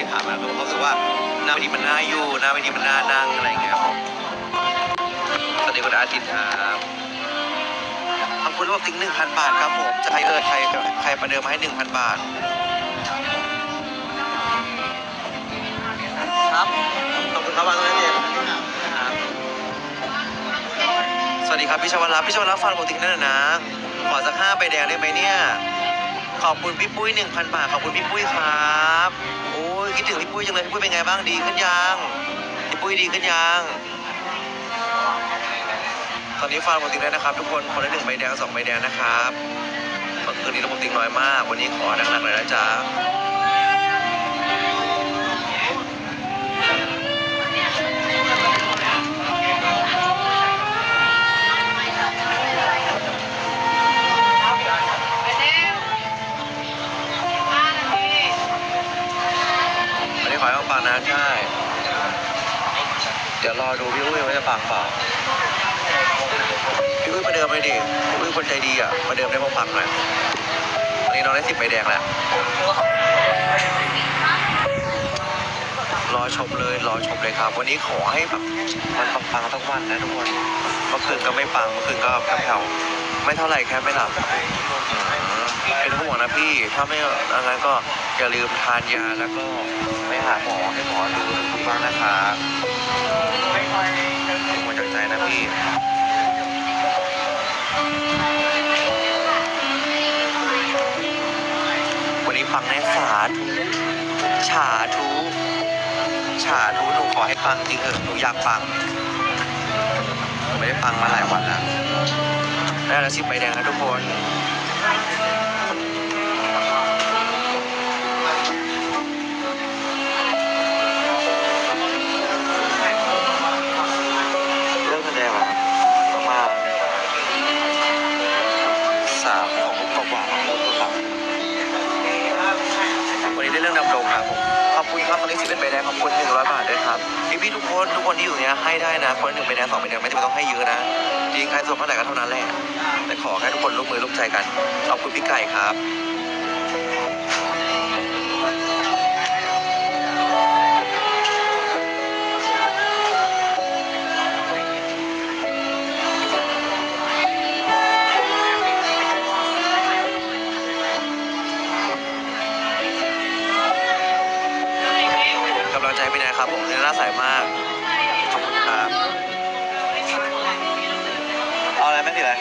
ได้ถามมาเขารู้สึกว่าหน้าเวทีมันน่าอยู่หน้าเวทีมันน่านั่งอะไรเงี้ยครับผมสวัสดีคุณอาทิตย์ครับขอบคุณรวบทิ้งหนึ่งพันบาทครับผมจะใครเออใครใครประเดิมมาให้หนึ่งพันบาท ครับขอบคุณครับวางตรงนี้เองครับสวัสดีครับพี่ชวรัตน์พี่ชวรัตน์ฟังปกตินั่นนะนะขอสักห้าใบแดงได้ไหมเนี่ยขอบคุณพี่ปุ้ยหนึ่งพันบาทขอบคุณพี่ปุ้ยครับโอ้ ยคิดถึงพี่ปุ้ยจังเลยพี่ปุ้ยเป็นไงบ้างดีขึ้นยังพี่ปุ้ยดีขึ้นยังตอนนี้ฟังปกติได้นะครับ ทุกคนคนละหนึ่งใบแดงสองใบแดงนะครับเมื่อคืนนี้ระบบติ๊กน้อยมาก วันนี้ขอหนักๆเลยนะจ๊ะ อันนี้ขอให้ปังนะใช่ เดี๋ยวรอดูพี่อุ้ยว่าจะปังเปล่า พี่อุ้ยประเดิมเลยดิ พี่อุ้ยคนใจดีอะประเดิมได้พอปังหน่อยวันนี้น้องได้สิบใบแดงแล้ว รอชมเลยรอชมเลยครับ วันนี้ขอให้แบบมันปังๆทั้งวันนะทุกคนเมื่อคืนก็ไม่ปังเมื่อคืนก็แผ่วๆไม่เท่าไหร่แค่ไม่หลับ เป็น พี่ ถ้าไม่อย่างนั้นก็อย่าลืมทานยาแล้วก็ไปหาหมอให้หมอดูทุกบ้างนะคะเป็นห่วงจากใจนะพี่วันนี้ปังแน่สาธุฉาทุฉาทุหนูขอให้ปังจริงเถอะหนูอยากปังไม่ได้ปังมาหลายวันแล้วได้แล้วสิบใบแดงนะทุกคน รื่องดำรงครับผมขอบคุณครับตอนนี้สิบเป็นใบแดงขอบคุณหนึ่งร้อยบาทด้วยครับพี่พี่ๆทุกคนทุกคนที่อยู่เนี้ยให้ได้นะคนละหนึ่งใบแดงสองใบแดงไม่จำเป็นต้องให้เยอะนะจริงใครส่งเท่าไหร่ก็เท่านั้นแหละแต่ขอแค่ทุกคนร่วมมือร่วมใจกันขอบคุณพี่ไก่ครับ ครับผมเนี่ยน่าใสมาก ขอบคุณครับ เอาอะไรไม่ติอะไร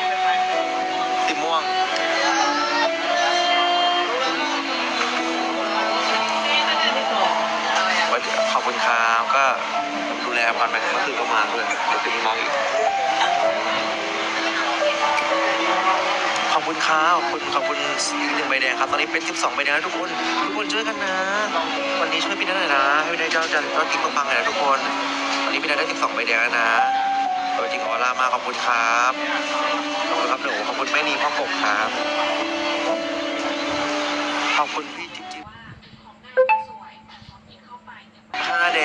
ติม่วง ไว้ขอบคุณครับก็ดูแลพันไปเมื่อคืนก็มาด้วยเดี๋ยวจะมีมาอีก ขอบคุณครับขอบคุณขอบคุณหนึ่งใบแดงครับ ตอนนี้เป็น 12 ใบแดงแล้วทุกคน ทุกคนช่วยกันนะ เจ้าจันเจ้ากิ๊กปังๆเลยนะทุกคนวันนี้พี่นายได้ 12ใบแดงแล้วนะขอบจริงออร่ามากขอบคุณครับขอบคุณครับหนูขอบคุณแม่นีพ่อกบครับ ขอบคุณพี่จิ๊บจิ๊บห้าแด